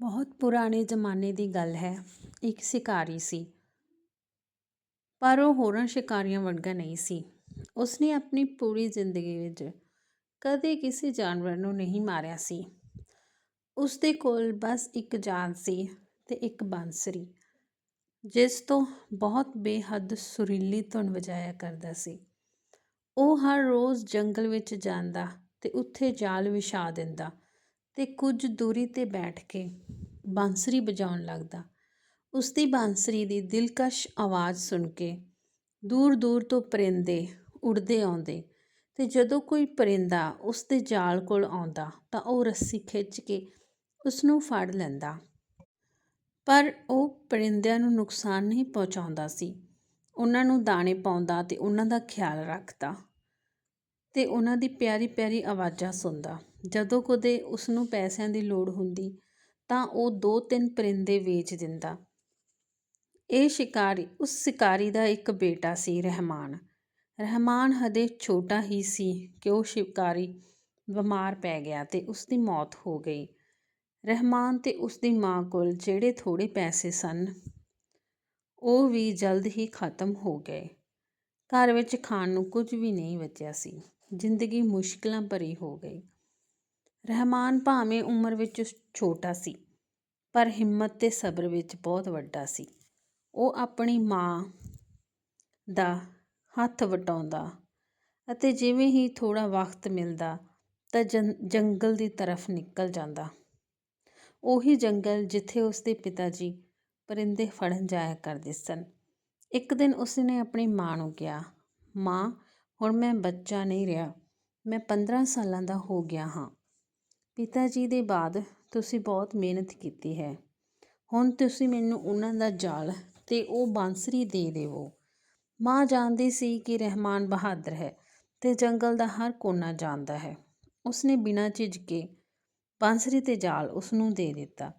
ਬਹੁਤ ਪੁਰਾਣੇ ਜ਼ਮਾਨੇ ਦੀ ਗੱਲ ਹੈ। ਇੱਕ ਸ਼ਿਕਾਰੀ ਸੀ। ਪਰ ਉਹ ਹੋਰਾਂ ਸ਼ਿਕਾਰੀਆਂ ਵਰਗਾ ਨਹੀਂ ਸੀ। ਉਸਨੇ ਆਪਣੀ ਪੂਰੀ ਜ਼ਿੰਦਗੀ ਵਿੱਚ ਕਦੇ ਕਿਸੇ ਜਾਨਵਰ ਨੂੰ ਨਹੀਂ ਮਾਰਿਆ ਸੀ। ਉਸਦੇ ਕੋਲ ਬਸ ਇੱਕ ਜਾਨ ਸੀ ਤੇ ਇੱਕ ਬਾਂਸਰੀ, ਜਿਸ ਤੋਂ ਬਹੁਤ ਬੇਹੱਦ ਸੁਰੀਲੀ ਧੁਨ ਵਜਾਇਆ ਕਰਦਾ ਸੀ। ਉਹ ਹਰ ਰੋਜ਼ ਜੰਗਲ ਵਿੱਚ ਜਾਂਦਾ ਤੇ ਉੱਥੇ ਜਾਲ ਵਿਛਾ ਦਿੰਦਾ। ਅਤੇ ਕੁਝ ਦੂਰੀ ਤੇ ਬੈਠ ਕੇ ਬਾਂਸਰੀ ਵਜਾਉਣ ਲੱਗਦਾ। ਉਸ ਦੀ ਬਾਂਸਰੀ ਦੀ ਦਿਲਕਸ਼ ਆਵਾਜ਼ ਸੁਣ ਕੇ ਦੂਰ ਦੂਰ ਤੋਂ ਪਰਿੰਦੇ ਉੱਡਦੇ ਆਉਂਦੇ ਤੇ ਜਦੋਂ ਕੋਈ ਪਰਿੰਦਾ ਉਸ ਦੇ ਜਾਲ ਕੋਲ ਆਉਂਦਾ ਤਾਂ ਉਹ ਰੱਸੀ ਖਿੱਚ ਕੇ ਉਸ ਨੂੰ ਫੜ ਲੈਂਦਾ। ਪਰ ਉਹ ਪਰਿੰਦਿਆਂ ਨੂੰ ਨੁਕਸਾਨ ਨਹੀਂ ਪਹੁੰਚਾਉਂਦਾ ਸੀ। ਉਹਨਾਂ ਨੂੰ ਦਾਣੇ ਪਾਉਂਦਾ ਤੇ ਉਹਨਾਂ ਦਾ ਖਿਆਲ ਰੱਖਦਾ ਤੇ ਉਹਨਾਂ ਦੀ ਪਿਆਰੀ ਪਿਆਰੀ ਆਵਾਜ਼ਾਂ ਸੁਣਦਾ। ਜਦੋਂ ਕਦੇ ਉਸਨੂੰ ਪੈਸਿਆਂ ਦੀ ਲੋੜ ਹੁੰਦੀ, ਤਾਂ ਉਹ ਦੋ ਤਿੰਨ ਪਰਿੰਦੇ ਵੇਚ ਦਿੰਦਾ। ਇਹ ਸ਼ਿਕਾਰੀ, ਉਸ ਸ਼ਿਕਾਰੀ ਦਾ ਇੱਕ ਬੇਟਾ ਸੀ, ਰਹਿਮਾਨ। ਰਹਿਮਾਨ ਹਦੇ ਛੋਟਾ ਹੀ ਸੀ ਕਿ ਉਹ ਸ਼ਿਕਾਰੀ ਬਿਮਾਰ ਪੈ ਗਿਆ ਤੇ ਉਸ ਦੀ ਮੌਤ ਹੋ ਗਈ। ਰਹਿਮਾਨ ਤੇ ਉਸ ਦੀ ਮਾਂ ਕੋਲ ਜਿਹੜੇ ਥੋੜੇ ਪੈਸੇ ਸਨ, ਉਹ ਵੀ ਜਲਦ ਹੀ ਖਤਮ ਹੋ ਗਏ। ਘਰ ਵਿੱਚ ਖਾਣ ਨੂੰ ਕੁਝ ਵੀ ਨਹੀਂ ਬਚਿਆ ਸੀ। ਜ਼ਿੰਦਗੀ ਮੁਸ਼ਕਲਾਂ ਭਰੀ ਹੋ ਗਈ। ਰਹਿਮਾਨ ਭਾਵੇਂ ਉਮਰ ਵਿੱਚ ਛੋਟਾ ਸੀ, ਪਰ ਹਿੰਮਤ ਤੇ ਸਬਰ ਵਿੱਚ ਬਹੁਤ ਵੱਡਾ ਸੀ। ਉਹ ਆਪਣੀ ਮਾਂ ਦਾ ਹੱਥ ਵਟਾਉਂਦਾ ਅਤੇ ਜਿਵੇਂ ਹੀ ਥੋੜਾ ਵਕਤ ਮਿਲਦਾ ਤਾਂ ਜੰਗਲ ਦੀ ਤਰਫ ਨਿਕਲ ਜਾਂਦਾ। ਉਹੀ ਜੰਗਲ ਜਿੱਥੇ ਉਸਦੇ ਪਿਤਾ ਜੀ ਪਰਿੰਦੇ ਫੜਨ ਜਾਇਆ ਕਰਦੇ ਸਨ। ਇੱਕ ਦਿਨ ਉਸਨੇ ਆਪਣੀ ਮਾਂ ਨੂੰ ਕਿਹਾ, ਮਾਂ, ਹੁਣ ਮੈਂ ਬੱਚਾ ਨਹੀਂ ਰਿਹਾ। ਮੈਂ 15 ਸਾਲਾਂ ਦਾ ਹੋ ਗਿਆ ਹਾਂ। ਪਿਤਾ ਜੀ ਦੇ ਬਾਅਦ ਤੁਸੀਂ ਬਹੁਤ ਮਿਹਨਤ ਕੀਤੀ ਹੈ। ਹੁਣ ਤੁਸੀਂ ਮੈਨੂੰ ਉਹਨਾਂ ਦਾ ਜਾਲ ਤੇ ਉਹ ਬਾਂਸਰੀ ਦੇ ਦੇਵੋ। ਮਾਂ ਜਾਣਦੀ ਸੀ ਕਿ ਰਹਿਮਾਨ ਬਹਾਦਰ ਹੈ ਤੇ ਜੰਗਲ ਦਾ ਹਰ ਕੋਨਾ ਜਾਣਦਾ ਹੈ। ਉਸਨੇ ਬਿਨਾਂ ਝਿਜਕੇ ਬਾਂਸਰੀ ਤੇ ਜਾਲ ਉਸ ਨੂੰ ਦੇ ਦਿੱਤਾ।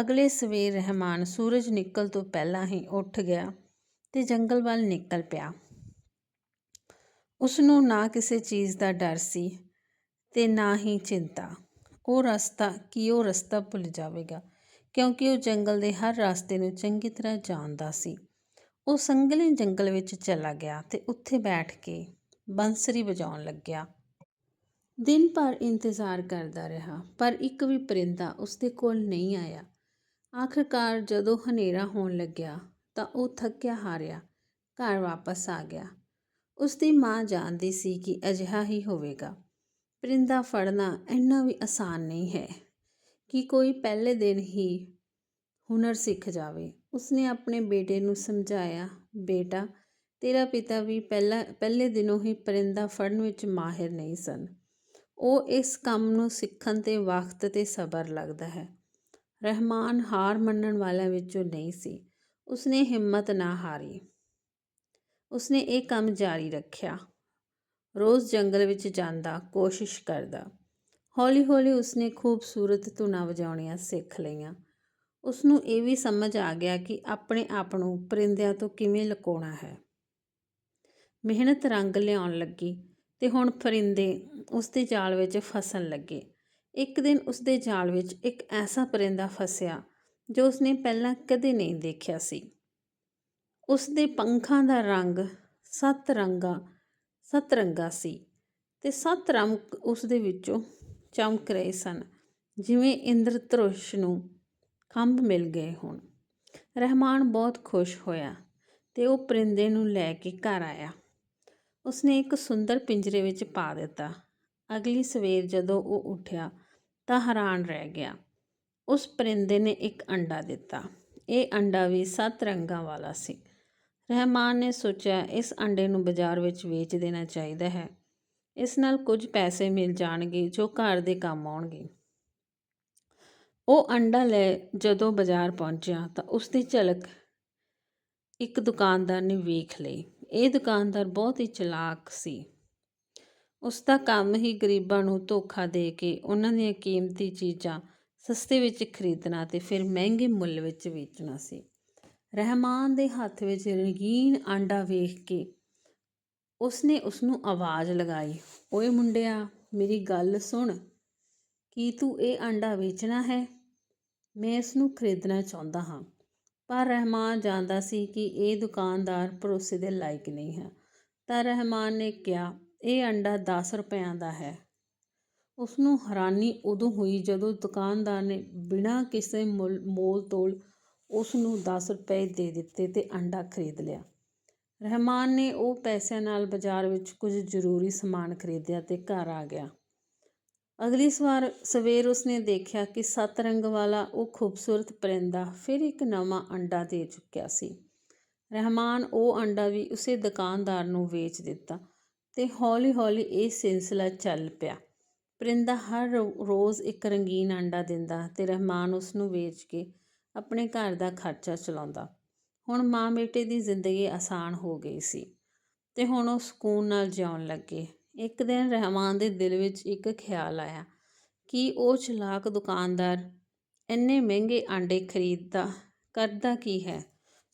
ਅਗਲੇ ਸਵੇਰ ਰਹਿਮਾਨ ਸੂਰਜ ਨਿਕਲ ਤੋਂ ਪਹਿਲਾਂ ਹੀ ਉੱਠ ਗਿਆ ਤੇ ਜੰਗਲ ਵੱਲ ਨਿਕਲ ਪਿਆ। ਉਸ ਨੂੰ ਨਾ ਕਿਸੇ ਚੀਜ਼ ਦਾ ਡਰ ਸੀ ਤੇ ਨਾ ਹੀ ਚਿੰਤਾ। ਉਹ ਰਸਤਾ ਕਿ ਉਹ ਰਸਤਾ ਭੁੱਲ ਜਾਵੇਗਾ? ਕਿਉਂਕਿ ਉਹ ਜੰਗਲ ਦੇ ਹਰ ਰਸਤੇ ਨੂੰ ਚੰਗੀ ਤਰ੍ਹਾਂ ਜਾਣਦਾ ਸੀ। ਉਹ ਸੰਗਲੇ ਜੰਗਲ ਵਿੱਚ ਚਲਾ ਗਿਆ ਤੇ ਉੱਥੇ ਬੈਠ ਕੇ ਬੰਸਰੀ ਵਜਾਉਣ ਲੱਗਿਆ। ਦਿਨ ਭਰ ਇੰਤਜ਼ਾਰ ਕਰਦਾ ਰਿਹਾ, ਪਰ ਇੱਕ ਵੀ ਪਰਿੰਦਾ ਉਸਦੇ ਕੋਲ ਨਹੀਂ ਆਇਆ। ਆਖਰਕਾਰ ਜਦੋਂ ਹਨੇਰਾ ਹੋਣ ਲੱਗਿਆ, ਤਾਂ ਉਹ ਥੱਕਿਆ ਹਾਰਿਆ, ਘਰ ਵਾਪਸ ਆ ਗਿਆ। ਉਸਦੀ ਮਾਂ ਜਾਣਦੀ ਸੀ ਕਿ ਅਜਿਹਾ ਹੀ ਹੋਵੇਗਾ। ਪਰਿੰਦਾ ਫੜਨਾ ਇੰਨਾ ਵੀ ਆਸਾਨ ਨਹੀਂ ਹੈ ਕਿ ਕੋਈ ਪਹਿਲੇ ਦਿਨ ਹੀ ਹੁਨਰ ਸਿੱਖ ਜਾਵੇ। ਉਸਨੇ ਆਪਣੇ ਬੇਟੇ ਨੂੰ ਸਮਝਾਇਆ, ਬੇਟਾ, ਤੇਰਾ ਪਿਤਾ ਵੀ ਪਹਿਲਾ, ਪਹਿਲੇ ਦਿਨੋਂ ਹੀ ਪਰਿੰਦਾ ਫੜਨ ਵਿੱਚ ਮਾਹਿਰ ਨਹੀਂ ਸਨ। ਉਹ ਇਸ ਕੰਮ ਨੂੰ ਸਿੱਖਣ ਤੇ ਵਕਤ ਤੇ ਸਬਰ ਲੱਗਦਾ ਹੈ। ਰਹਿਮਾਨ ਹਾਰ ਮੰਨਣ ਵਾਲਿਆਂ ਵਿੱਚੋਂ ਨਹੀਂ ਸੀ। ਉਸਨੇ ਹਿੰਮਤ ਨਾ ਹਾਰੀ। ਉਸਨੇ ਇਹ ਕੰਮ ਜਾਰੀ ਰੱਖਿਆ। ਰੋਜ਼ ਜੰਗਲ ਵਿੱਚ ਜਾਂਦਾ, ਕੋਸ਼ਿਸ਼ ਕਰਦਾ। ਹੌਲੀ-ਹੌਲੀ ਉਸਨੇ ਖੂਬਸੂਰਤ ਧੁਨਾਂ ਵਜਾਉਣੀਆਂ ਸਿੱਖ ਲਈਆਂ। ਉਸ ਨੂੰ ਇਹ ਵੀ ਸਮਝ ਆ ਗਿਆ ਕਿ ਆਪਣੇ ਆਪ ਨੂੰ ਪਰਿੰਦਿਆਂ ਤੋਂ ਕਿਵੇਂ ਲੁਕਾਉਣਾ ਹੈ। ਮਿਹਨਤ ਰੰਗ ਲਿਆਉਣ ਲੱਗੀ ਤੇ ਹੁਣ ਪਰਿੰਦੇ ਉਸ ਦੇ ਜਾਲ ਵਿੱਚ ਫਸਣ ਲੱਗੇ। ਇੱਕ ਦਿਨ ਉਸ ਦੇ ਜਾਲ ਵਿੱਚ ਇੱਕ ਐਸਾ ਪਰਿੰਦਾ ਫਸਿਆ ਜੋ ਉਸਨੇ ਪਹਿਲਾਂ ਕਦੇ ਨਹੀਂ ਦੇਖਿਆ ਸੀ। ਉਸ ਦੇ ਪੰਖਾਂ ਦਾ ਰੰਗ ਸੱਤ ਰੰਗਾਂ ਸੱਤ ਰੰਗਾ ਸੀ ਤੇ ਸੱਤ ਰੰਗ ਉਸ ਦੇ ਵਿੱਚੋਂ ਚਮਕ ਰਹੇ ਸਨ, ਜਿਵੇਂ ਇੰਦਰ ਧਰੁਸ਼ ਨੂੰ ਖੰਭ ਮਿਲ ਗਏ ਹੋਣ। ਰਹਿਮਾਨ ਬਹੁਤ ਖੁਸ਼ ਹੋਇਆ ਤੇ ਉਹ ਪਰਿੰਦੇ ਨੂੰ ਲੈ ਕੇ ਘਰ ਆਇਆ। ਉਸਨੇ ਇੱਕ ਸੁੰਦਰ ਪਿੰਜਰੇ ਵਿੱਚ ਪਾ ਦਿੱਤਾ। ਅਗਲੀ ਸਵੇਰ ਜਦੋਂ ਉਹ ਉੱਠਿਆ ਤਾਂ ਹੈਰਾਨ ਰਹਿ ਗਿਆ। ਉਸ ਪਰਿੰਦੇ ਨੇ ਇੱਕ ਅੰਡਾ ਦਿੱਤਾ। ਇਹ ਅੰਡਾ ਵੀ ਸੱਤ ਰੰਗਾਂ ਵਾਲਾ ਸੀ। ਰਹਿਮਾਨ ਨੇ ਸੋਚਿਆ, ਇਸ ਅੰਡੇ ਨੂੰ ਬਾਜ਼ਾਰ ਵਿੱਚ ਵੇਚ ਦੇਣਾ ਚਾਹੀਦਾ ਹੈ। ਇਸ ਨਾਲ ਕੁਝ ਪੈਸੇ ਮਿਲ ਜਾਣਗੇ ਜੋ ਘਰ ਦੇ ਕੰਮ ਆਉਣਗੇ। ਉਹ ਅੰਡਾ ਲੈ ਜਦੋਂ ਬਾਜ਼ਾਰ ਪਹੁੰਚਿਆ ਤਾਂ ਉਸ ਦੀ ਝਲਕ ਇੱਕ ਦੁਕਾਨਦਾਰ ਨੇ ਵੇਖ ਲਈ। ਇਹ ਦੁਕਾਨਦਾਰ ਬਹੁਤ ਹੀ ਚਲਾਕ ਸੀ। ਉਸ ਦਾ ਕੰਮ ਹੀ ਗਰੀਬਾਂ ਨੂੰ ਧੋਖਾ ਦੇ ਕੇ ਉਹਨਾਂ ਦੀਆਂ ਕੀਮਤੀ ਚੀਜ਼ਾਂ ਸਸਤੇ ਵਿੱਚ ਖਰੀਦਣਾ ਤੇ ਫਿਰ ਮਹਿੰਗੇ ਮੁੱਲ ਵਿੱਚ ਵੇਚਣਾ ਸੀ। ਰਹਿਮਾਨ ਦੇ ਹੱਥ ਵਿੱਚ ਰੰਗੀਨ ਆਂਡਾ ਵੇਖ ਕੇ ਉਸਨੇ ਉਸ ਨੂੰ ਆਵਾਜ਼ ਲਗਾਈ, ਓਏ ਮੁੰਡਿਆ, ਮੇਰੀ ਗੱਲ ਸੁਣ। ਕੀ ਤੂੰ ਇਹ ਆਂਡਾ ਵੇਚਣਾ ਹੈ? ਮੈਂ ਇਸ ਨੂੰ ਖਰੀਦਣਾ ਚਾਹੁੰਦਾ ਹਾਂ ਪਰ ਰਹਿਮਾਨ ਜਾਣਦਾ ਸੀ ਕਿ ਇਹ ਦੁਕਾਨਦਾਰ ਭਰੋਸੇ ਦੇ ਲਾਇਕ ਨਹੀਂ ਹੈ। ਤਾਂ ਰਹਿਮਾਨ ਨੇ ਕਿਹਾ, ਇਹ ਅੰਡਾ 10 ਰੁਪਇਆਂ ਦਾ ਹੈ। ਉਸ ਨੂੰ ਹੈਰਾਨੀ ਉਦੋਂ ਹੋਈ ਜਦੋਂ ਦੁਕਾਨਦਾਰ ਨੇ ਬਿਨਾਂ ਕਿਸੇ ਮੁੱਲ ਮੋਲ ਤੋਲ ਉਸ ਨੂੰ 10 ਰੁਪਏ ਦੇ ਦਿੱਤੇ ਤੇ ਅੰਡਾ ਖਰੀਦ ਲਿਆ। ਰਹਿਮਾਨ ਨੇ ਉਹ ਪੈਸਿਆਂ ਨਾਲ ਬਾਜ਼ਾਰ ਵਿੱਚ ਕੁਝ ਜ਼ਰੂਰੀ ਸਮਾਨ ਖਰੀਦਿਆ ਤੇ ਘਰ ਆ ਗਿਆ। ਅਗਲੀ ਸਵਾਰ ਸਵੇਰ ਉਸਨੇ ਦੇਖਿਆ ਕਿ ਸੱਤ ਰੰਗ ਵਾਲਾ ਉਹ ਖੂਬਸੂਰਤ ਪਰਿੰਦਾ ਫਿਰ ਇੱਕ ਨਵਾਂ ਅੰਡਾ ਦੇ ਚੁੱਕਿਆ ਸੀ। ਰਹਿਮਾਨ ਉਹ ਅੰਡਾ ਵੀ ਉਸੇ ਦੁਕਾਨਦਾਰ ਨੂੰ ਵੇਚ ਦਿੱਤਾ ਤੇ ਹੌਲੀ-ਹੌਲੀ ਇਹ ਸਿਲਸਿਲਾ ਚੱਲ ਪਿਆ। ਪਰਿੰਦਾ ਹਰ ਰੋ- ਰੋਜ਼ ਇੱਕ ਰੰਗੀਨ ਅੰਡਾ ਦਿੰਦਾ ਤੇ ਰਹਿਮਾਨ ਉਸ ਨੂੰ ਵੇਚ ਕੇ ਆਪਣੇ ਘਰ ਦਾ ਖਰਚਾ ਚਲਾਉਂਦਾ। ਹੁਣ ਮਾਂ ਬੇਟੇ ਦੀ ਜ਼ਿੰਦਗੀ ਆਸਾਨ ਹੋ ਗਈ ਸੀ ਤੇ ਹੁਣ ਉਹ ਸਕੂਨ ਨਾਲ ਜਿਉਣ ਲੱਗੇ। ਇੱਕ ਦਿਨ ਰਹਿਮਾਨ ਦੇ ਦਿਲ ਵਿੱਚ ਇੱਕ ਖਿਆਲ ਆਇਆ ਕਿ ਉਹ ਚਲਾਕ ਦੁਕਾਨਦਾਰ ਇੰਨੇ ਮਹਿੰਗੇ ਆਂਡੇ ਖਰੀਦਦਾ ਕਰਦਾ ਕੀ ਹੈ?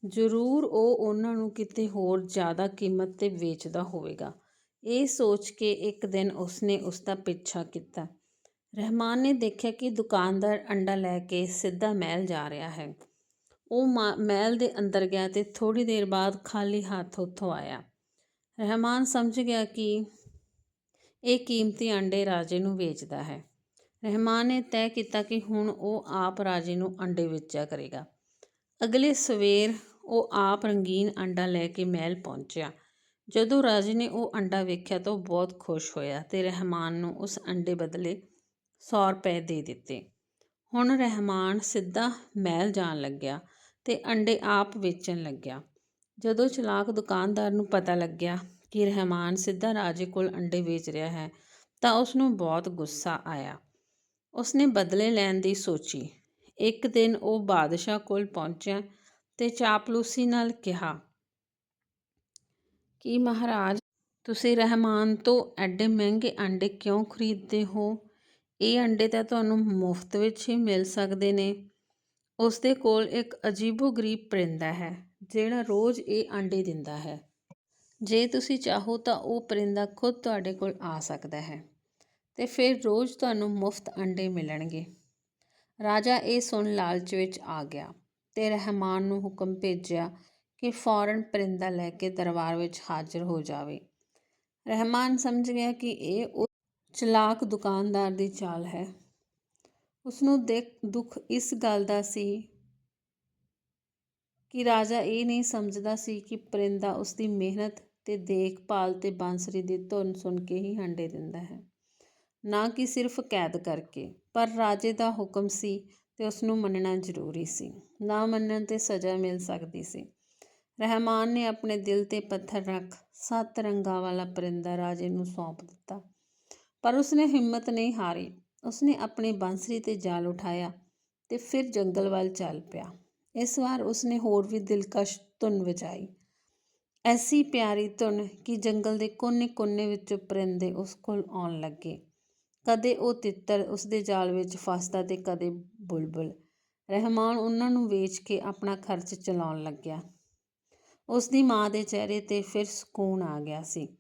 ਜ਼ਰੂਰ ਉਹ ਉਹਨਾਂ ਨੂੰ ਕਿਤੇ ਹੋਰ ਜ਼ਿਆਦਾ ਕੀਮਤ ਤੇ ਵੇਚਦਾ ਹੋਵੇਗਾ। ਇਹ ਸੋਚ ਕੇ ਇੱਕ ਦਿਨ ਉਸਨੇ ਉਸ ਦਾ ਪਿੱਛਾ ਕੀਤਾ। ਰਹਿਮਾਨ ਨੇ ਦੇਖਿਆ ਕਿ ਦੁਕਾਨਦਾਰ ਅੰਡਾ ਲੈ ਕੇ ਸਿੱਧਾ ਮਹਿਲ ਜਾ ਰਿਹਾ ਹੈ। ਉਹ ਮਾ- ਮਹਿਲ ਦੇ ਅੰਦਰ ਗਿਆ ਤੇ ਥੋੜੀ ਦੇਰ ਬਾਅਦ ਖਾਲੀ ਹੱਥ ਉੱਥੋਂ ਆਇਆ। ਰਹਿਮਾਨ ਸਮਝ ਗਿਆ ਕਿ ਇਹ ਕੀਮਤੀ ਅੰਡੇ ਰਾਜੇ ਨੂੰ ਵੇਚਦਾ ਹੈ। ਰਹਿਮਾਨ ਨੇ ਤੈਅ ਕੀਤਾ ਕਿ ਹੁਣ ਉਹ ਆਪ ਰਾਜੇ ਨੂੰ ਅੰਡੇ ਵੇਚਿਆ ਕਰੇਗਾ। ਅਗਲੇ ਸਵੇਰ ਉਹ ਆਪ ਰੰਗੀਨ ਅੰਡਾ ਲੈ ਕੇ ਮਹਿਲ ਪਹੁੰਚਿਆ। ਜਦੋਂ ਰਾਜੇ ਨੇ ਉਹ ਅੰਡਾ ਵੇਖਿਆ ਤਾਂ ਉਹ ਬਹੁਤ ਖੁਸ਼ ਹੋਇਆ ਤੇ ਰਹਿਮਾਨ ਨੂੰ ਉਸ ਅੰਡੇ ਬਦਲੇ 100 ਰੁਪਏ ਦੇ ਦਿੱਤੇ। ਹੁਣ ਰਹਿਮਾਨ ਸਿੱਧਾ ਮਹਿਲ ਜਾਣ ਲੱਗਿਆ ਤੇ ਅੰਡੇ ਆਪ ਵੇਚਣ ਲੱਗਿਆ। ਜਦੋਂ ਚਲਾਕ ਦੁਕਾਨਦਾਰ ਨੂੰ ਪਤਾ ਲੱਗਿਆ ਕਿ ਰਹਿਮਾਨ ਸਿੱਧਾ ਰਾਜੇ ਕੋਲ ਅੰਡੇ ਵੇਚ ਰਿਹਾ ਹੈ, ਤਾਂ ਉਸ ਨੂੰ ਬਹੁਤ ਗੁੱਸਾ ਆਇਆ। ਉਸਨੇ ਬਦਲੇ ਲੈਣ ਦੀ ਸੋਚੀ। ਇੱਕ ਦਿਨ ਉਹ ਬਾਦਸ਼ਾਹ ਕੋਲ ਪਹੁੰਚਿਆ ਤੇ ਚਾਪਲੂਸੀ ਨਾਲ ਕਿਹਾ, ਕਿ ਮਹਾਰਾਜ, ਤੁਸੀਂ ਰਹਿਮਾਨ ਤੋਂ ਐਡੇ ਮਹਿੰਗੇ ਅੰਡੇ ਕਿਉਂ ਖਰੀਦਦੇ ਹੋ? ਇਹ ਅੰਡੇ ਤਾਂ ਤੁਹਾਨੂੰ ਮੁਫਤ ਵਿੱਚ ਹੀ ਮਿਲ ਸਕਦੇ ਨੇ। ਉਸ ਦੇ ਕੋਲ ਇੱਕ ਅਜੀਬੋ-ਗਰੀਬ ਪਰਿੰਦਾ ਹੈ, ਜਿਹੜਾ ਰੋਜ਼ ਇਹ ਅੰਡੇ ਦਿੰਦਾ ਹੈ। ਜੇ ਤੁਸੀਂ ਚਾਹੋ ਤਾਂ ਉਹ ਪਰਿੰਦਾ ਖੁਦ ਤੁਹਾਡੇ ਕੋਲ ਆ ਸਕਦਾ ਹੈ ਤੇ ਫਿਰ ਰੋਜ਼ ਤੁਹਾਨੂੰ ਮੁਫਤ ਅੰਡੇ ਮਿਲਣਗੇ। ਰਾਜਾ ਇਹ ਸੁਣ ਲਾਲਚ ਵਿੱਚ ਆ ਗਿਆ ਤੇ ਰਹਿਮਾਨ ਨੂੰ ਹੁਕਮ ਭੇਜਿਆ ਕਿ ਫੌਰਨ ਪਰਿੰਦਾ ਲੈ ਕੇ ਦਰਬਾਰ ਵਿੱਚ ਹਾਜ਼ਰ ਹੋ ਜਾਵੇ। ਰਹਿਮਾਨ ਸਮਝ ਗਿਆ ਕਿ ਇਹ ਉਹ ਚਲਾਕ ਦੁਕਾਨਦਾਰ ਦੀ ਚਾਲ ਹੈ। ਉਸਨੂੰ ਦੇਖ ਦੁੱਖ ਇਸ ਗੱਲ ਦਾ ਸੀ ਕਿ ਰਾਜਾ ਇਹ ਨਹੀਂ ਸਮਝਦਾ ਸੀ ਕਿ ਪਰਿੰਦਾ ਉਸ ਦੀ ਮਿਹਨਤ ਤੇ ਦੇਖਭਾਲ ਤੇ ਬਾਂਸਰੀ ਦੀ ਧੁਨ ਸੁਣ ਕੇ ਹੀ ਹੰਡੇ ਦਿੰਦਾ ਹੈ। ਨਾ ਕਿ ਸਿਰਫ ਕੈਦ ਕਰਕੇ, ਪਰ ਰਾਜੇ ਦਾ ਹੁਕਮ ਸੀ ਤੇ ਉਸ ਨੂੰ ਮੰਨਣਾ ਜ਼ਰੂਰੀ ਸੀ। ਨਾ ਮੰਨਣ ਤੇ ਸਜ਼ਾ ਮਿਲ ਸਕਦੀ ਸੀ। ਰਹਿਮਾਨ ਨੇ ਆਪਣੇ ਦਿਲ ਤੇ ਪੱਥਰ ਰੱਖ ਸੱਤ ਰੰਗਾਂ ਵਾਲਾ ਪਰਿੰਦਾ ਰਾਜੇ ਨੂੰ ਸੌਂਪ ਦਿੱਤਾ। ਪਰ ਉਸਨੇ ਹਿੰਮਤ ਨਹੀਂ ਹਾਰੀ। ਉਸਨੇ ਆਪਣੇ ਬਾਂਸਰੀ ਤੇ ਜਾਲ ਉਠਾਇਆ ਤੇ ਫਿਰ ਜੰਗਲ ਵੱਲ ਚੱਲ ਪਿਆ। ਇਸ ਵਾਰ ਉਸਨੇ ਹੋਰ ਵੀ ਦਿਲਕਸ਼ ਧੁਨ ਵਜਾਈ। ਐਸੀ ਪਿਆਰੀ ਧੁਨ ਕਿ ਜੰਗਲ ਦੇ ਕੋਨੇ-ਕੋਨੇ ਵਿੱਚੋਂ ਪਰਿੰਦੇ ਉਸ ਕੋਲ ਆਉਣ ਲੱਗੇ। ਕਦੇ ਉਹ ਤਿੱਤਰ, ਉਸਦੇ ਜਾਲ ਵਿੱਚ ਫਸਦਾ ਤੇ ਕਦੇ ਬੁਲਬੁਲ। ਰਹਿਮਾਨ ਉਹਨਾਂ ਨੂੰ ਵੇਚ ਕੇ ਆਪਣਾ ਖਰਚ ਚਲਾਉਣ ਲੱਗਿਆ। ਉਸ ਦੀ ਮਾਂ ਦੇ ਚਿਹਰੇ ਤੇ ਫਿਰ ਸਕੂਨ ਆ ਗਿਆ ਸੀ।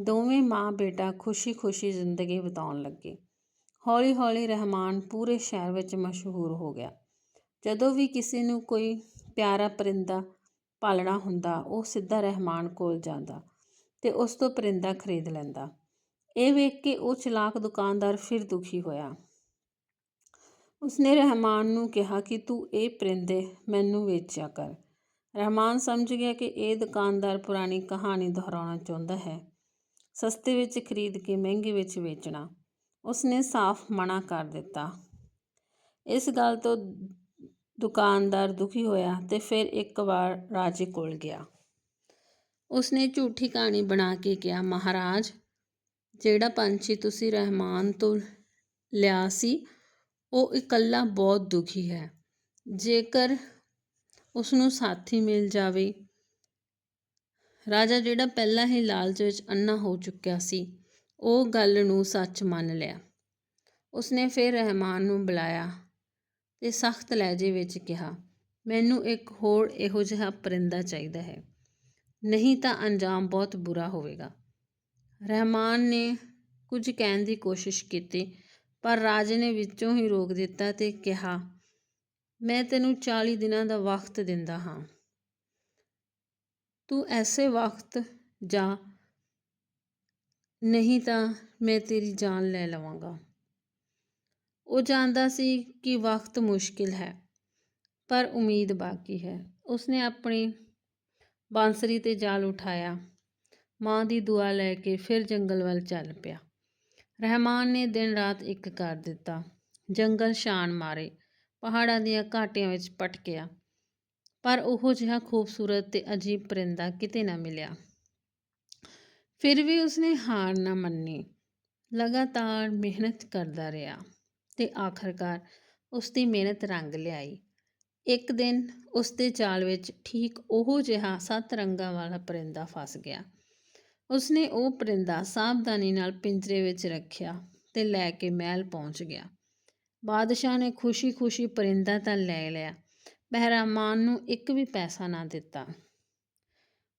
ਦੋਵੇਂ ਮਾਂ ਬੇਟਾ ਖੁਸ਼ੀ-ਖੁਸ਼ੀ ਜ਼ਿੰਦਗੀ ਬਿਤਾਉਣ ਲੱਗੇ। ਹੌਲੀ-ਹੌਲੀ ਰਹਿਮਾਨ ਪੂਰੇ ਸ਼ਹਿਰ ਵਿੱਚ ਮਸ਼ਹੂਰ ਹੋ ਗਿਆ। ਜਦੋਂ ਵੀ ਕਿਸੇ ਨੂੰ ਕੋਈ ਪਿਆਰਾ ਪਰਿੰਦਾ ਪਾਲਣਾ ਹੁੰਦਾ, ਉਹ ਸਿੱਧਾ ਰਹਿਮਾਨ ਕੋਲ ਜਾਂਦਾ ਤੇ ਉਸ ਤੋਂ ਪਰਿੰਦਾ ਖਰੀਦ ਲੈਂਦਾ। ਇਹ ਵੇਖ ਕੇ ਉਹ ਚਲਾਕ ਦੁਕਾਨਦਾਰ ਫਿਰ ਦੁਖੀ ਹੋਇਆ। ਉਸਨੇ ਰਹਿਮਾਨ ਨੂੰ ਕਿਹਾ ਕਿ ਤੂੰ ਇਹ ਪਰਿੰਦੇ ਮੈਨੂੰ ਵੇਚਿਆ ਕਰ। ਰਹਿਮਾਨ ਸਮਝ ਗਿਆ ਕਿ ਇਹ ਦੁਕਾਨਦਾਰ ਪੁਰਾਣੀ ਕਹਾਣੀ ਦੁਹਰਾਉਣਾ ਚਾਹੁੰਦਾ ਹੈ। ਸਸਤੇ ਵਿੱਚ ਖਰੀਦ ਕੇ ਮਹਿੰਗੇ ਵਿੱਚ ਵੇਚਣਾ। ਉਸਨੇ ਸਾਫ਼ ਮਨਾ ਕਰ ਦਿੱਤਾ। ਇਸ ਗੱਲ ਤੋਂ ਦੁਕਾਨਦਾਰ ਦੁਖੀ ਹੋਇਆ ਤੇ ਫਿਰ ਇੱਕ ਵਾਰ ਰਾਜੇ ਕੋਲ ਗਿਆ। ਉਸਨੇ ਝੂਠੀ ਕਹਾਣੀ ਬਣਾ ਕੇ ਕਿਹਾ, ਮਹਾਰਾਜ, ਜਿਹੜਾ ਪੰਛੀ ਤੁਸੀਂ ਰਹਿਮਾਨ ਤੋਂ ਲਿਆ ਸੀ, ਉਹ ਇਕੱਲਾ ਬਹੁਤ ਦੁਖੀ ਹੈ। ਜੇਕਰ ਉਸ ਨੂੰ ਸਾਥੀ ਮਿਲ ਜਾਵੇ ਰਾਜਾ ਜਿਹੜਾ ਪਹਿਲਾਂ ਹੀ ਲਾਲਚ ਵਿੱਚ ਅੰਨਾ ਹੋ ਚੁੱਕਿਆ ਸੀ, ਉਹ ਗੱਲ ਨੂੰ ਸੱਚ ਮੰਨ ਲਿਆ। ਉਸਨੇ ਫਿਰ ਰਹਿਮਾਨ ਨੂੰ ਬੁਲਾਇਆ ਤੇ ਸਖਤ ਲਹਿਜੇ ਵਿੱਚ ਕਿਹਾ, ਮੈਨੂੰ ਇੱਕ ਹੋਰ ਇਹੋ ਜਿਹਾ ਪਰਿੰਦਾ ਚਾਹੀਦਾ ਹੈ। ਨਹੀਂ ਤਾਂ ਅੰਜਾਮ ਬਹੁਤ ਬੁਰਾ ਹੋਵੇਗਾ। ਰਹਿਮਾਨ ਨੇ ਕੁਝ ਕਹਿਣ ਦੀ ਕੋਸ਼ਿਸ਼ ਕੀਤੀ, ਪਰ ਰਾਜੇ ਨੇ ਵਿੱਚੋਂ ਹੀ ਰੋਕ ਦਿੱਤਾ ਤੇ ਕਿਹਾ, ਮੈਂ ਤੈਨੂੰ 40 ਦਿਨਾਂ ਦਾ ਵਕਤ ਦਿੰਦਾ ਹਾਂ। ਤੂੰ ਐਸੇ ਵਕਤ ਜਾ। ਨਹੀਂ ਤਾਂ ਮੈਂ ਤੇਰੀ ਜਾਨ ਲੈ ਲਵਾਂਗਾ। ਉਹ ਜਾਣਦਾ ਸੀ ਕਿ ਵਕਤ ਮੁਸ਼ਕਿਲ ਹੈ, ਪਰ ਉਮੀਦ ਬਾਕੀ ਹੈ। ਉਸਨੇ ਆਪਣੀ ਬਾਂਸਰੀ ਤੇ ਜਾਲ ਉਠਾਇਆ। ਮਾਂ ਦੀ ਦੁਆ ਲੈ ਕੇ ਫਿਰ ਜੰਗਲ ਵੱਲ ਚੱਲ ਪਿਆ। ਰਹਿਮਾਨ ਨੇ ਦਿਨ ਰਾਤ ਇੱਕ ਕਰ ਦਿੱਤਾ। ਜੰਗਲ ਸ਼ਾਨ ਮਾਰੇ। ਪਹਾੜਾਂ ਦੀਆਂ ਘਾਟੀਆਂ ਵਿੱਚ ਪਟਕਿਆ। ਪਰ ਉਹੋ ਜਿਹਾ ਖੂਬਸੂਰਤ ਤੇ ਅਜੀਬ ਪਰਿੰਦਾ ਕਿਤੇ ਨਾ ਮਿਲਿਆ। ਫਿਰ ਵੀ ਉਸਨੇ ਹਾਰ ਨਾ ਮੰਨੀ। ਲਗਾਤਾਰ ਮਿਹਨਤ ਕਰਦਾ ਰਿਹਾ ਤੇ ਆਖਰਕਾਰ ਉਸ ਦੀ ਮਿਹਨਤ ਰੰਗ ਲਿਆਈ। ਇੱਕ ਦਿਨ ਉਸ ਦੇ ਜਾਲ ਵਿੱਚ ਠੀਕ ਉਹੋ ਜਿਹਾ ਸੱਤ ਰੰਗਾਂ ਵਾਲਾ ਪਰਿੰਦਾ ਫਸ ਗਿਆ। ਉਸਨੇ ਉਹ ਪਰਿੰਦਾ ਸਾਵਧਾਨੀ ਨਾਲ ਪਿੰਜਰੇ ਵਿੱਚ ਰੱਖਿਆ ਤੇ ਲੈ ਕੇ ਮਹਿਲ ਪਹੁੰਚ ਗਿਆ। ਬਾਦਸ਼ਾਹ ਨੇ ਖੁਸ਼ੀ-ਖੁਸ਼ੀ ਪਰਿੰਦਾ ਤਾਂ ਲੈ ਲਿਆ। ਪਹਿਰਾਮਾਨ ਨੂੰ ਇੱਕ ਵੀ ਪੈਸਾ ਨਾ ਦਿੱਤਾ।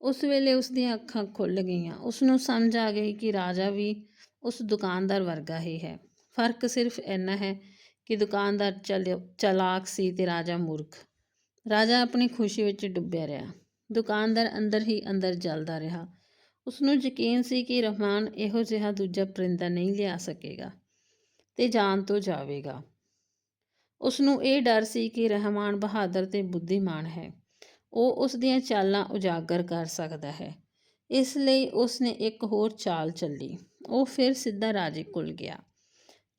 ਉਸ ਵੇਲੇ ਉਸ ਦੀਆਂ ਅੱਖਾਂ ਖੁੱਲ ਗਈਆਂ। ਉਸ ਨੂੰ ਸਮਝ ਆ ਗਈ ਕਿ ਰਾਜਾ ਵੀ ਉਸ ਦੁਕਾਨਦਾਰ ਵਰਗਾ ਹੀ ਹੈ। ਫ਼ਰਕ ਸਿਰਫ ਇੰਨਾ ਹੈ ਕਿ ਦੁਕਾਨਦਾਰ ਚਲਾਕ ਸੀ ਤੇ ਰਾਜਾ ਮੂਰਖ। ਰਾਜਾ ਆਪਣੀ ਖੁਸ਼ੀ ਵਿੱਚ ਡੁੱਬਿਆ ਰਿਹਾ। ਦੁਕਾਨਦਾਰ ਅੰਦਰ ਹੀ ਅੰਦਰ ਜਲਦਾ ਰਿਹਾ। ਉਸ ਨੂੰ ਯਕੀਨ ਸੀ ਕਿ ਰਹਿਮਾਨ ਇਹੋ ਜਿਹਾ ਦੂਜਾ ਪਰਿੰਦਾ ਨਹੀਂ ਲਿਆ ਸਕੇਗਾ ਤੇ ਜਾਨ ਤੋਂ ਜਾਵੇਗਾ। ਉਸ ਨੂੰ ਇਹ ਡਰ ਸੀ ਕਿ ਰਹਿਮਾਨ ਬਹਾਦਰ ਤੇ ਬੁੱਧੀਮਾਨ ਹੈ। ਉਹ ਉਸ ਦੀਆਂ ਚਾਲਾਂ ਉਜਾਗਰ ਕਰ ਸਕਦਾ ਹੈ। ਇਸ ਲਈ ਉਸ ਨੇ ਇੱਕ ਹੋਰ ਚਾਲ ਚੱਲੀ। ਉਹ ਫਿਰ ਸਿੱਧਾ ਰਾਜੇ ਕੋਲ ਗਿਆ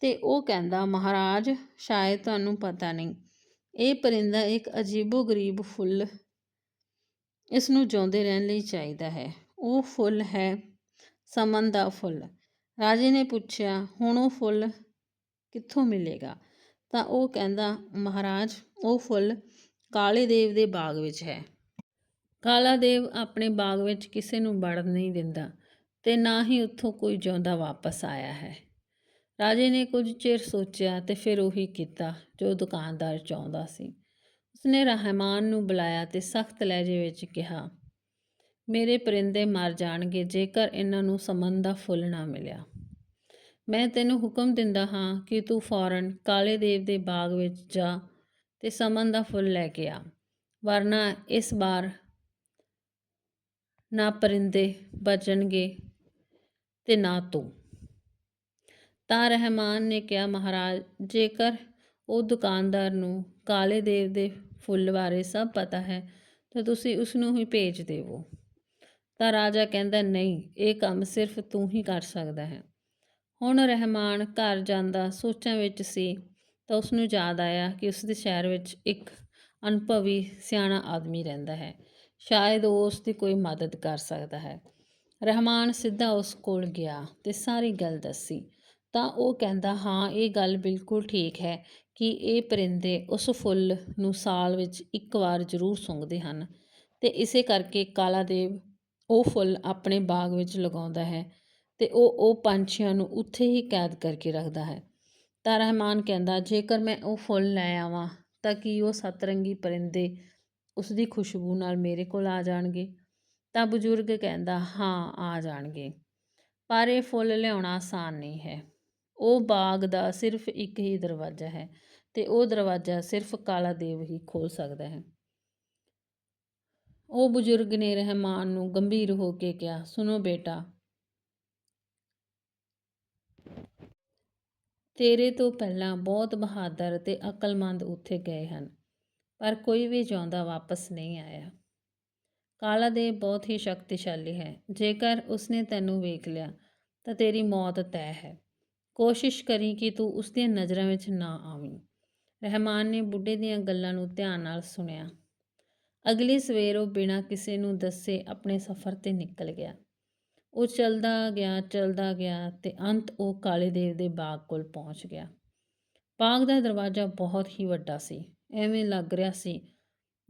ਤੇ ਉਹ ਕਹਿੰਦਾ, ਮਹਾਰਾਜ, ਸ਼ਾਇਦ ਤੁਹਾਨੂੰ ਪਤਾ ਨਹੀਂ, ਇਹ ਪਰਿੰਦਾ ਇੱਕ ਅਜੀਬੋ-ਗਰੀਬ ਫੁੱਲ ਇਸ ਨੂੰ ਜਿਉਂਦੇ ਰਹਿਣ ਲਈ ਚਾਹੀਦਾ ਹੈ। ਉਹ ਫੁੱਲ ਹੈ, ਸਮਨ ਦਾ ਫੁੱਲ। ਰਾਜੇ ਨੇ ਪੁੱਛਿਆ, ਹੁਣ ਉਹ ਫੁੱਲ ਕਿੱਥੋਂ ਮਿਲੇਗਾ? ਤਾਂ ਉਹ ਕਹਿੰਦਾ, ਮਹਾਰਾਜ, ਉਹ ਫੁੱਲ ਕਾਲੇ ਦੇਵ ਦੇ ਬਾਗ ਵਿੱਚ ਹੈ। ਕਾਲਾ ਦੇਵ ਆਪਣੇ ਬਾਗ ਵਿੱਚ ਕਿਸੇ ਨੂੰ ਵੜਨ ਨਹੀਂ ਦਿੰਦਾ ਤੇ ਨਾ ਹੀ ਉੱਥੋਂ ਕੋਈ ਜਿਉਂਦਾ ਵਾਪਸ ਆਇਆ ਹੈ। ਰਾਜੇ ਨੇ ਕੁਝ ਚਿਰ ਸੋਚਿਆ ਤੇ ਫਿਰ ਉਹੀ ਕੀਤਾ ਜੋ ਦੁਕਾਨਦਾਰ ਚਾਹੁੰਦਾ ਸੀ। ਉਸਨੇ ਰਹਿਮਾਨ ਨੂੰ ਬੁਲਾਇਆ ਤੇ ਸਖਤ ਲਹਿਜੇ ਵਿੱਚ ਕਿਹਾ, ਮੇਰੇ ਪਰਿੰਦੇ ਮਰ ਜਾਣਗੇ ਜੇਕਰ ਇਹਨਾਂ ਨੂੰ ਸਮਨ ਦਾ ਫੁੱਲ ਨਾ ਮਿਲਿਆ। ਮੈਂ ਤੈਨੂੰ ਹੁਕਮ ਦਿੰਦਾ ਹਾਂ ਕਿ ਤੂੰ ਫੌਰਨ ਕਾਲੇ ਦੇਵ ਦੇ ਬਾਗ ਵਿੱਚ ਜਾ ਤੇ ਸਮਨ ਦਾ ਫੁੱਲ ਲੈ ਕੇ ਆ। ਵਰਨਾ ਇਸ ਵਾਰ ਨਾ ਪਰਿੰਦੇ ਬਚਣਗੇ ਤੇ ਨਾ ਤੂੰ। ਤਾਂ ਰਹਿਮਾਨ ਨੇ ਕਿਹਾ, ਮਹਾਰਾਜ, ਜੇਕਰ ਉਹ ਦੁਕਾਨਦਾਰ ਨੂੰ ਕਾਲੇ ਦੇਵ ਦੇ ਫੁੱਲ ਬਾਰੇ ਸਭ ਪਤਾ ਹੈ, ਤਾਂ ਤੁਸੀਂ ਉਸ ਨੂੰ ਹੀ ਭੇਜ ਦੇਵੋ। ਤਾਂ ਰਾਜਾ ਕਹਿੰਦਾ, ਨਹੀਂ, ਇਹ ਕੰਮ ਸਿਰਫ ਤੂੰ ਹੀ ਕਰ ਸਕਦਾ ਹੈ। ਹੁਣ ਰਹਿਮਾਨ ਘਰ ਜਾਂਦਾ ਸੋਚਾਂ ਵਿੱਚ ਸੀ ਤਾਂ ਉਸ ਨੂੰ ਯਾਦ ਆਇਆ ਕਿ ਉਸ ਦੇ ਸ਼ਹਿਰ ਵਿੱਚ ਇੱਕ ਅਨੁਭਵੀ ਸਿਆਣਾ ਆਦਮੀ ਰਹਿੰਦਾ ਹੈ। ਸ਼ਾਇਦ ਉਹ ਉਸ ਦੀ ਕੋਈ ਮਦਦ ਕਰ ਸਕਦਾ ਹੈ। ਰਹਿਮਾਨ ਸਿੱਧਾ ਉਸ ਕੋਲ ਗਿਆ ਤੇ ਸਾਰੀ ਗੱਲ ਦੱਸੀ। ਤਾਂ ਉਹ ਕਹਿੰਦਾ, ਹਾਂ, ਇਹ ਗੱਲ ਬਿਲਕੁਲ ਠੀਕ ਹੈ ਕਿ ਇਹ ਪਰਿੰਦੇ ਉਸ ਫੁੱਲ ਨੂੰ ਸਾਲ ਵਿੱਚ ਇੱਕ ਵਾਰ ਜ਼ਰੂਰ ਸੁੰਘਦੇ ਹਨ ਤੇ ਇਸੇ ਕਰਕੇ ਕਾਲਾ ਦੇਵ ਉਹ ਫੁੱਲ ਆਪਣੇ ਬਾਗ ਵਿੱਚ ਲਗਾਉਂਦਾ ਹੈ ਤੇ ਉਹ ਉਹ ਪੰਛੀਆਂ ਨੂੰ ਉੱਥੇ ਹੀ ਕੈਦ ਕਰਕੇ ਰੱਖਦਾ ਹੈ। ਤਾਂ ਰਹਿਮਾਨ ਕਹਿੰਦਾ, ਜੇਕਰ ਮੈਂ ਉਹ ਫੁੱਲ ਲੈ ਆਵਾਂ, ਤਾਂ ਕੀ ਉਹ ਸਤਰੰਗੀ ਪਰਿੰਦੇ ਉਸ ਦੀ ਖੁਸ਼ਬੂ ਨਾਲ ਮੇਰੇ ਕੋਲ ਆ ਜਾਣਗੇ? ਤਾਂ ਬਜ਼ੁਰਗ ਕਹਿੰਦਾ, ਹਾਂ, ਆ ਜਾਣਗੇ। ਪਰ ਇਹ ਫੁੱਲ ਲਿਆਉਣਾ ਆਸਾਨ ਨਹੀਂ ਹੈ। ਉਹ ਬਾਗ ਦਾ ਸਿਰਫ ਇੱਕ ਹੀ ਦਰਵਾਜ਼ਾ ਹੈ ਤੇ ਉਹ ਦਰਵਾਜ਼ਾ ਸਿਰਫ ਕਾਲਾ ਦੇਵ ਹੀ ਖੋਲ ਸਕਦਾ ਹੈ। ਉਹ ਬਜ਼ੁਰਗ ਨੇ ਰਹਿਮਾਨ ਨੂੰ ਗੰਭੀਰ ਹੋ ਕੇ ਕਿਹਾ, ਸੁਣੋ ਬੇਟਾ ਤੇਰੇ ਤੋਂ ਪਹਿਲਾਂ ਬਹੁਤ ਬਹਾਦਰ ਤੇ ਅਕਲਮੰਦ ਉੱਥੇ ਗਏ ਹਨ, ਪਰ ਕੋਈ ਵੀ ਜਿਉਂਦਾ ਵਾਪਸ ਨਹੀਂ ਆਇਆ। ਕਾਲਾ ਦੇਵ ਬਹੁਤ ਹੀ ਸ਼ਕਤੀਸ਼ਾਲੀ ਹੈ। ਜੇਕਰ ਉਸਨੇ ਤੈਨੂੰ ਵੇਖ ਲਿਆ, ਤਾਂ ਤੇਰੀ ਮੌਤ ਤੈਅ ਹੈ। ਕੋਸ਼ਿਸ਼ ਕਰੀ ਕਿ ਤੂੰ ਉਸ ਦੀਆਂ ਨਜ਼ਰਾਂ ਵਿੱਚ ਨਾ ਆਵੀਂ। ਰਹਿਮਾਨ ਨੇ ਬੁੱਢੇ ਦੀਆਂ ਗੱਲਾਂ ਨੂੰ ਧਿਆਨ ਨਾਲ ਸੁਣਿਆ। ਅਗਲੀ ਸਵੇਰ ਉਹ ਬਿਨਾਂ ਕਿਸੇ ਨੂੰ ਦੱਸੇ ਆਪਣੇ ਸਫ਼ਰ ਤੇ ਨਿਕਲ ਗਿਆ। ਉਹ ਚੱਲਦਾ ਗਿਆ, ਚਲਦਾ ਗਿਆ ਤੇ ਅੰਤ ਉਹ ਕਾਲੇ ਦੇਵ ਦੇ ਬਾਗ ਕੋਲ ਪਹੁੰਚ ਗਿਆ। ਬਾਗ ਦਾ ਦਰਵਾਜ਼ਾ ਬਹੁਤ ਹੀ ਵੱਡਾ ਸੀ, ਐਵੇਂ ਲੱਗ ਰਿਹਾ ਸੀ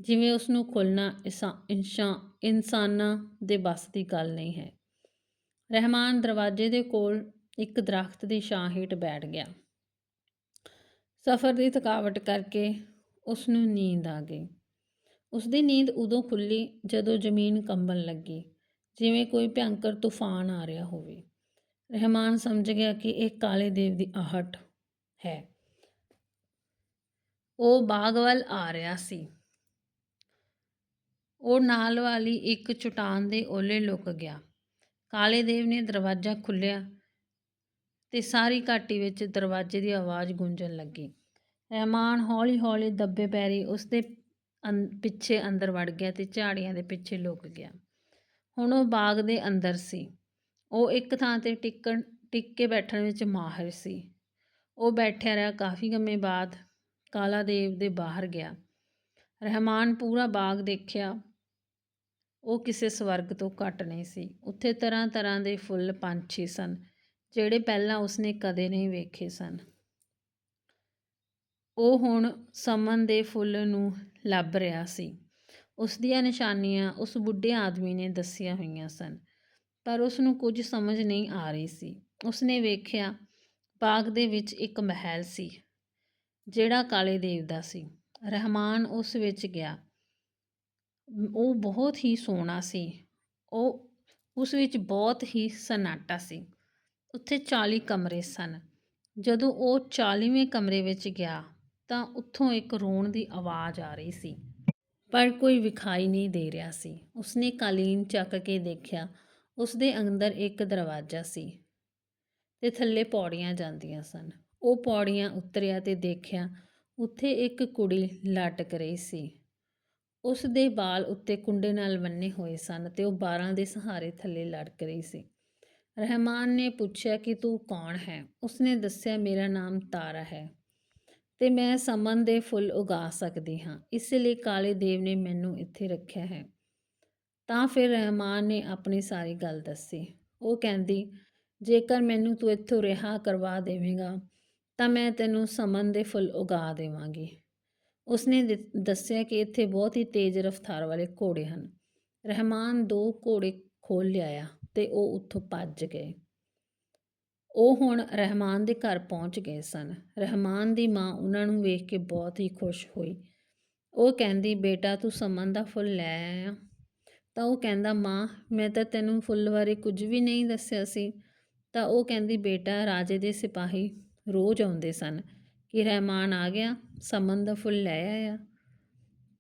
ਜਿਵੇਂ ਉਸ ਨੂੰ ਖੋਲਣਾ ਇਨਸਾਨਾਂ ਦੇ ਬਸ ਦੀ ਗੱਲ ਨਹੀਂ ਹੈ। ਰਹਿਮਾਨ ਦਰਵਾਜ਼ੇ ਦੇ ਕੋਲ ਇੱਕ ਦਰਖਤ ਦੀ ਛਾਂ ਹੇਠ ਬੈਠ ਗਿਆ। ਸਫ਼ਰ ਦੀ ਥਕਾਵਟ ਕਰਕੇ ਉਸ ਨੂੰ ਨੀਂਦ ਆ ਗਈ। ਉਸ ਦੀ ਨੀਂਦ ਉਦੋਂ ਖੁੱਲੀ ਜਦੋਂ ਜ਼ਮੀਨ ਕੰਬਣ ਲੱਗੀ। ਜਿਵੇਂ ਕੋਈ ਭਿਆਨਕ ਤੂਫਾਨ ਆ ਰਿਹਾ ਹੋਵੇ। ਰਹਿਮਾਨ ਸਮਝ ਗਿਆ ਕਿ ਇਹ ਕਾਲੇ ਦੇਵ ਦੀ ਆਹਟ ਹੈ। ਉਹ ਬਾਗ ਵੱਲ ਆ ਰਿਹਾ ਸੀ। ਉਹ ਨਾਲ ਵਾਲੀ ਇੱਕ ਚੁਟਾਨ ਦੇ ਓਲੇ ਲੁਕ ਗਿਆ। ਕਾਲੇ ਦੇਵ ਨੇ ਦਰਵਾਜ਼ਾ ਖੁੱਲ੍ਹਿਆ ਤੇ ਸਾਰੀ ਘਾਟੀ ਵਿੱਚ ਦਰਵਾਜ਼ੇ ਦੀ ਆਵਾਜ਼ ਗੂੰਜਣ ਲੱਗੀ। ਰਹਿਮਾਨ ਹੌਲੀ-ਹੌਲੀ ਦੱਬੇ ਪੈਰੀ ਉਸਦੇ ਅੰ- ਪਿੱਛੇ ਅੰਦਰ ਵੜ ਗਿਆ ਤੇ ਝਾੜੀਆਂ ਦੇ ਪਿੱਛੇ ਲੁਕ ਗਿਆ। ਹੁਣ ਉਹ ਬਾਗ ਦੇ ਅੰਦਰ ਸੀ। ਉਹ ਇੱਕ ਥਾਂ ਤੇ ਟਿਕਣ, ਟਿਕ ਕੇ ਬੈਠਣ ਵਿੱਚ ਮਾਹਿਰ ਸੀ। ਉਹ ਬੈਠਿਆ ਰਿਹਾ ਕਾਫੀ ਸਮੇਂ ਬਾਅਦ ਕਾਲਾ ਦੇਵ ਦੇ ਬਾਹਰ ਗਿਆ। ਰਹਿਮਾਨ ਪੂਰਾ ਬਾਗ ਦੇਖਿਆ। ਉਹ ਕਿਸੇ ਸਵਰਗ ਤੋਂ ਘੱਟ ਨਹੀਂ ਸੀ। ਉੱਥੇ ਤਰ੍ਹਾਂ ਤਰ੍ਹਾਂ ਦੇ ਫੁੱਲ ਪੰਛੀ ਸਨ, ਜਿਹੜੇ ਪਹਿਲਾਂ ਉਸਨੇ ਕਦੇ ਨਹੀਂ ਵੇਖੇ ਸਨ। ਉਹ ਹੁਣ ਸਮਨ ਦੇ ਫੁੱਲ ਨੂੰ ਲੱਭ ਰਿਹਾ ਸੀ। ਉਸ ਦੀਆਂ ਨਿਸ਼ਾਨੀਆਂ ਉਸ ਬੁੱਢੇ ਆਦਮੀ ਨੇ ਦੱਸੀਆਂ ਹੋਈਆਂ ਸਨ, ਪਰ ਉਸ ਨੂੰ ਕੁਝ ਸਮਝ ਨਹੀਂ ਆ ਰਹੀ ਸੀ। ਉਸਨੇ ਵੇਖਿਆ ਬਾਗ ਦੇ ਵਿੱਚ ਇੱਕ ਮਹਿਲ ਸੀ, ਜਿਹੜਾ ਕਾਲੇ ਦੇਵ ਦਾ ਸੀ। ਰਹਿਮਾਨ ਉਸ ਵਿੱਚ ਗਿਆ। ਉਹ ਬਹੁਤ ਹੀ ਸੋਹਣਾ ਸੀ। ਉਹ, ਉਸ ਵਿੱਚ ਬਹੁਤ ਹੀ ਸਨਾਟਾ ਸੀ। ਉੱਥੇ 40 ਕਮਰੇ ਸਨ। ਜਦੋਂ ਉਹ 40ਵੇਂ ਕਮਰੇ ਵਿੱਚ ਗਿਆ, ਤਾਂ ਉੱਥੋਂ ਇੱਕ ਰੋਣ ਦੀ ਆਵਾਜ਼ ਆ ਰਹੀ ਸੀ। ਪਰ ਕੋਈ ਵਿਖਾਈ ਨਹੀਂ ਦੇ ਰਿਹਾ ਸੀ। ਉਸਨੇ ਕਾਲੀਨ ਚੱਕ ਕੇ ਦੇਖਿਆ। ਉਸ ਦੇ ਅੰਦਰ ਇੱਕ ਦਰਵਾਜ਼ਾ ਸੀ ਤੇ ਥੱਲੇ ਪੌੜੀਆਂ ਜਾਂਦੀਆਂ ਸਨ। ਉਹ ਪੌੜੀਆਂ ਉਤਰਿਆ ਤੇ ਦੇਖਿਆ ਉੱਥੇ ਇੱਕ ਕੁੜੀ ਲਟਕ ਰਹੀ ਸੀ। ਉਸ ਦੇ ਬਾਲ ਉੱਤੇ ਕੁੰਡੇ ਨਾਲ ਬੰਨੇ ਹੋਏ ਸਨ ਤੇ ਉਹ ਬਾਰਾਂ ਦੇ ਸਹਾਰੇ ਥੱਲੇ ਲਟਕ ਰਹੀ ਸੀ। ਰਹਿਮਾਨ ਨੇ ਪੁੱਛਿਆ ਕਿ ਤੂੰ ਕੌਣ ਹੈ? ਉਸਨੇ ਦੱਸਿਆ, ਮੇਰਾ ਨਾਮ ਤਾਰਾ ਹੈ। ਤੇ ਮੈਂ ਸਮਨ ਦੇ ਫੁੱਲ ਉਗਾ ਸਕਦੀ ਹਾਂ। ਇਸ ਲਈ ਕਾਲੇ ਦੇਵ ਨੇ ਮੈਨੂੰ ਇੱਥੇ ਰੱਖਿਆ ਹੈ। ਤਾਂ ਫਿਰ ਰਹਿਮਾਨ ਨੇ ਆਪਣੀ ਸਾਰੀ ਗੱਲ ਦੱਸੀ। ਉਹ ਕਹਿੰਦੀ, ਜੇਕਰ ਮੈਨੂੰ ਤੂੰ ਇੱਥੋਂ ਰਿਹਾ ਕਰਵਾ ਦੇਵੇਂਗਾ, ਤਾਂ ਮੈਂ ਤੈਨੂੰ ਸਮਨ ਦੇ ਫੁੱਲ ਉਗਾ ਦੇਵਾਂਗੀ। ਉਸਨੇ ਦੱਸਿਆ ਕਿ ਇੱਥੇ ਬਹੁਤ ਹੀ ਤੇਜ਼ ਰਫ਼ਤਾਰ ਵਾਲੇ ਘੋੜੇ ਹਨ। ਰਹਿਮਾਨ ਦੋ ਘੋੜੇ ਖੋਲ ਲਿਆਇਆ ਤੇ ਉਹ ਉੱਥੋਂ ਭੱਜ ਗਏ। ਉਹ ਹੁਣ ਰਹਿਮਾਨ ਦੇ ਘਰ ਪਹੁੰਚ ਗਏ ਸਨ। ਰਹਿਮਾਨ ਦੀ ਮਾਂ ਉਹਨਾਂ ਨੂੰ ਵੇਖ ਕੇ ਬਹੁਤ ਹੀ ਖੁਸ਼ ਹੋਈ। ਉਹ ਕਹਿੰਦੀ, ਬੇਟਾ, ਤੂੰ ਸਮਨ ਦਾ ਫੁੱਲ ਲੈ ਆਇਆ। ਤਾਂ ਉਹ ਕਹਿੰਦਾ, ਮਾਂ, ਮੈਂ ਤਾਂ ਤੈਨੂੰ ਫੁੱਲ ਬਾਰੇ ਕੁਝ ਵੀ ਨਹੀਂ ਦੱਸਿਆ ਸੀ। ਤਾਂ ਉਹ ਕਹਿੰਦੀ, ਬੇਟਾ, ਰਾਜੇ ਦੇ ਸਿਪਾਹੀ ਰੋਜ਼ ਆਉਂਦੇ ਸਨ ਕਿ ਰਹਿਮਾਨ ਆ ਗਿਆ, ਸਮਨ ਦਾ ਫੁੱਲ ਲੈ ਆਇਆ।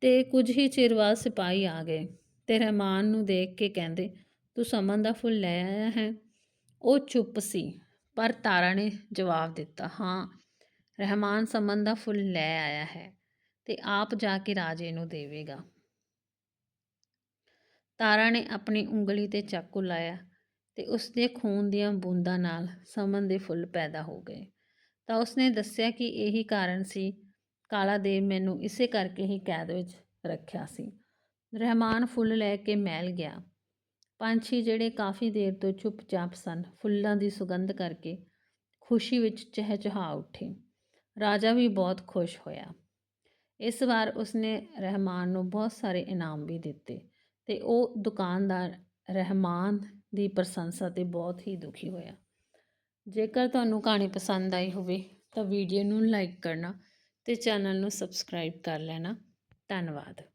ਤੇ ਕੁਝ ਹੀ ਚਿਰ ਬਾਅਦ ਸਿਪਾਹੀ ਆ ਗਏ ਤੇ ਰਹਿਮਾਨ ਨੂੰ ਦੇਖ ਕੇ ਕਹਿੰਦੇ, ਤੂੰ ਸਮਨ ਦਾ ਫੁੱਲ ਲੈ ਆਇਆ ਹੈ। ਉਹ ਚੁੱਪ ਸੀ। ਪਰ ਤਾਰਾ ਨੇ ਜਵਾਬ ਦਿੱਤਾ, ਹਾਂ, ਰਹਿਮਾਨ ਸਮਨ ਦਾ ਫੁੱਲ ਲੈ ਆਇਆ ਹੈ ਤੇ ਆਪ ਜਾ ਕੇ ਰਾਜੇ ਨੂੰ ਦੇਵੇਗਾ। ਤਾਰਾ ਨੇ ਆਪਣੀ ਉਂਗਲੀ ਤੇ ਚਾਕੂ ਲਾਇਆ ਤੇ ਉਸ ਦੇ ਖੂਨ ਦੀਆਂ ਬੂੰਦਾਂ ਨਾਲ ਸਮਨ ਦੇ ਫੁੱਲ ਪੈਦਾ ਹੋ ਗਏ। ਤਾਂ ਉਸਨੇ ਦੱਸਿਆ ਕਿ ਇਹੀ ਕਾਰਨ ਸੀ, ਕਾਲਾ ਦੇਵ ਮੈਨੂੰ ਇਸੇ ਕਰਕੇ ਹੀ ਕੈਦ ਵਿੱਚ ਰੱਖਿਆ ਸੀ। ਰਹਿਮਾਨ ਫੁੱਲ ਲੈ ਕੇ ਮਹਿਲ ਗਿਆ। ਪੰਛੀ ਜਿਹੜੇ ਕਾਫੀ ਦੇਰ ਤੋਂ ਚੁੱਪਚਾਪ ਸਨ, ਫੁੱਲਾਂ ਦੀ ਸੁਗੰਧ ਕਰਕੇ ਖੁਸ਼ੀ ਵਿੱਚ ਚਹਿਚਹਾ ਉੱਠੇ। ਰਾਜਾ ਵੀ ਬਹੁਤ ਖੁਸ਼ ਹੋਇਆ। ਇਸ ਵਾਰ ਉਸਨੇ ਰਹਿਮਾਨ ਨੂੰ ਬਹੁਤ ਸਾਰੇ ਇਨਾਮ ਵੀ ਦਿੱਤੇ ਤੇ ਉਹ ਦੁਕਾਨਦਾਰ ਰਹਿਮਾਨ ਦੀ ਪ੍ਰਸ਼ੰਸਾ ਤੇ ਬਹੁਤ ਹੀ ਦੁਖੀ ਹੋਇਆ। ਜੇਕਰ ਤੁਹਾਨੂੰ ਕਹਾਣੀ ਪਸੰਦ ਆਈ ਹੋਵੇ ਤਾਂ ਵੀਡੀਓ ਨੂੰ ਲਾਈਕ ਕਰਨਾ ਤੇ ਚੈਨਲ ਨੂੰ ਸਬਸਕ੍ਰਾਈਬ ਕਰ ਲੈਣਾ। ਧੰਨਵਾਦ।